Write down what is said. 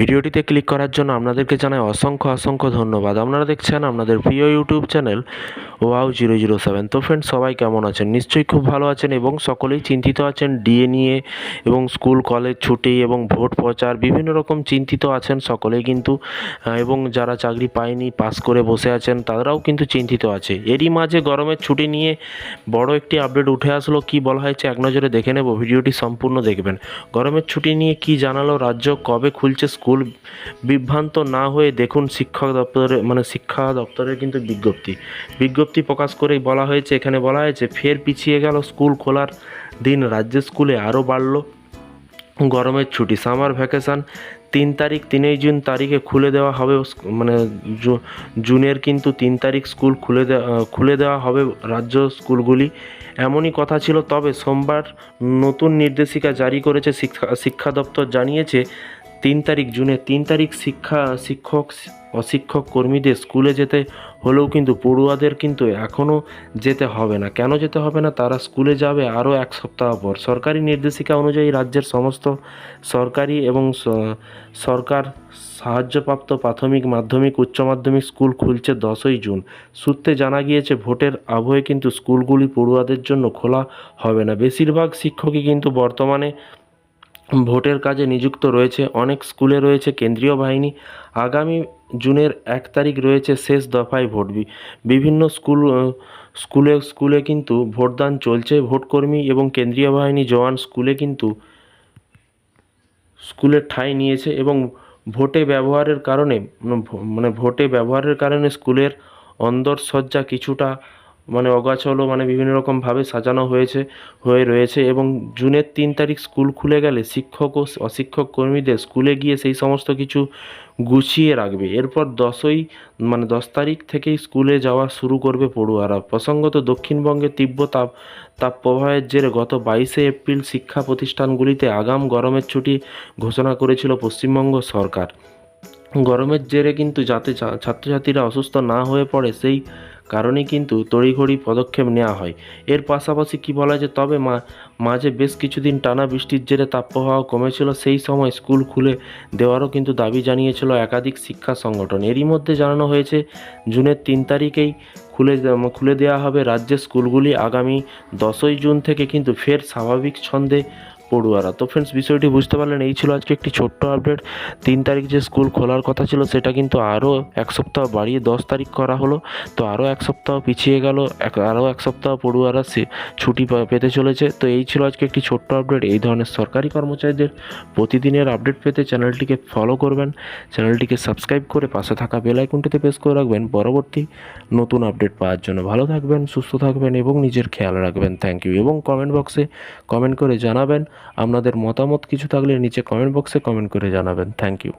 ভিডিওটিতে ক্লিক করার জন্য আপনাদেরকে জানাই অসংখ্য অসংখ্য ধন্যবাদ। আপনারা দেখছেন আপনাদের প্রিয় YouTube channel wow zero zero seven. তো ফ্রেন্ড সবাই কেমন আছেন? নিশ্চয়ই খুব ভালো আছেন এবং সকলেই চিন্তিত আছেন। ডিএ নিয়ে এবং স্কুল, কলেজ, ছুটি এবং ভোট প্রচার বিভিন্ন রকম চিন্তিত আছেন সকলেই কিন্তু এবং যারা চাকরি পায়নি, পাস করে বসে আছেন, তারাও কিন্তু চিন্তিত আছে। এরই মাঝে গরমের ছুটি নিয়ে বড় একটি আপডেট উঠে আসলো। কি বলা হয়েছে এক নজরে দেখে নেব। ভিডিওটি সম্পূর্ণ দেখবেন। গরমের ছুটি নিয়ে কি জানালো রাজ্য? কবে খুলছে স্কুল? বিভ্রান্ত না হয়ে দেখুন শিক্ষক দপ্তরে মানে শিক্ষা দপ্তরের কিন্তু বিজ্ঞপ্তি। বিজ্ঞপ্তি প্রকাশ করেই বলা হয়েছে, এখানে বলা হয়েছে, ফের পিছিয়ে গেল স্কুল খোলার দিন, রাজ্যের স্কুলে আরও বাড়ল গরমের ছুটি। সামার ভ্যাকেশান তিন তারিখ, তিনই জুন তারিখে খুলে দেওয়া হবে মানে জুনের কিন্তু তিন তারিখ স্কুল খুলে দেওয়া খুলে দেওয়া হবে রাজ্য স্কুলগুলি। এমনই কথা ছিল, তবে সোমবার নতুন নির্দেশিকা জারি করেছে শিক্ষা শিক্ষা দপ্তর জানিয়েছে তিন তারিখ জুনে, তিন তারিখ শিক্ষা, শিক্ষক, অশিক্ষক কর্মীদের স্কুলে যেতে হলেও কিন্তু পড়ুয়াদের কিন্তু এখনও যেতে হবে না। কেন যেতে হবে না? তারা স্কুলে যাবে আরও এক সপ্তাহ পর। সরকারি নির্দেশিকা অনুযায়ী রাজ্যের সমস্ত সরকারি এবং সরকার সাহায্যপ্রাপ্ত প্রাথমিক মাধ্যমিক, উচ্চ মাধ্যমিক স্কুল খুলছে দশই জুন। সূত্রে জানা গিয়েছে, ভোটের আবহে কিন্তু স্কুলগুলি পড়ুয়াদের জন্য খোলা হবে না। বেশিরভাগ শিক্ষকই কিন্তু বর্তমানে ভোটের কাজে নিযুক্ত রয়েছে অনেক স্কুলে রয়েছে কেন্দ্রীয় বাহিনী। আগামী জুনের এক তারিখ রয়েছে শেষ দফায় ভোট বিভিন্ন স্কুল স্কুলে স্কুলে কিন্তু ভোটদান চলছে। ভোটকর্মী এবং কেন্দ্রীয় বাহিনী জওয়ান স্কুলে কিন্তু স্কুলের ঠাঁই নিয়েছে এবং ভোটে ব্যবহারের কারণে মানে মানে ভোটে ব্যবহারের কারণে স্কুলের অন্দরসজ্জা কিছুটা মানে অগাছলো মানে বিভিন্ন রকমভাবে সাজানো হয়েছে, হয়ে রয়েছে এবং জুনের তিন তারিখ স্কুল খুলে গেলে শিক্ষক ও অশিক্ষক কর্মীদের স্কুলে গিয়ে সেই সমস্ত কিছু গুছিয়ে রাখবে। এরপর দশই মানে দশ তারিখ থেকেই স্কুলে যাওয়া শুরু করবে পড়ুয়ারা। প্রসঙ্গত দক্ষিণবঙ্গে তীব্র তাপ তাপ প্রবাহের জেরে গত বাইশে এপ্রিল শিক্ষা প্রতিষ্ঠানগুলিতে আগাম গরমের ছুটি ঘোষণা করেছিল পশ্চিমবঙ্গ সরকার। গরমের জেরে কিন্তু যাতে ছাত্রছাত্রীরা অসুস্থ না হয়ে পড়ে, সেই কারণেই কিন্তু তড়িঘড়ি পদক্ষেপ নেওয়া হয়। এর পাশাপাশি কি বলা যায়, তবে মা, মাঝে বেশ কিছুদিন টানা বৃষ্টির জেরে তাপপ্রবাহ কমেছিল, সেই সময় স্কুল খুলে দেওয়ারও কিন্তু দাবি জানিয়েছিল একাধিক শিক্ষা সংগঠন। এরই মধ্যে জানানো হয়েছে, জুনের তিন তারিখেই খুলে খুলে দেওয়া হবে রাজ্যের স্কুলগুলি। আগামী দশই জুন থেকে কিন্তু ফের স্বাভাবিক ছন্দে পড়ুয়ারা। তো ফ্রেন্ডস বিষয়টি বুঝতে পারলেন, এই ছিল আজকে একটি ছোট্ট আপডেট তিন তারিখ যে স্কুল খোলার কথা ছিল, সেটা কিন্তু আরও এক সপ্তাহ বাড়িয়ে দশ তারিখ করা হলো। তো আরও এক সপ্তাহ পিছিয়ে গেল আরও এক সপ্তাহ পড়ুয়ারা সে ছুটি পেতে চলেছে। তো এই ছিল আজকে একটি ছোট্ট আপডেট এই ধরনের সরকারি কর্মচারীদের প্রতিদিনের আপডেট পেতে চ্যানেলটিকে ফলো করবেন। চ্যানেলটিকে সাবস্ক্রাইব করে পাশে থাকা বেল আইকনটিতে প্রেস করে রাখবেন। পরবর্তী নতুন আপডেট পাওয়ার জন্য ভালো থাকবেন, সুস্থ থাকবেন এবং নিজের খেয়াল রাখবেন। থ্যাংক ইউ এবং কমেন্ট বক্সে কমেন্ট করে জানাবেন আপনাদের মতামত কিছু থাকলে নিচে কমেন্ট বক্সে কমেন্ট করে জানাবেন। Thank you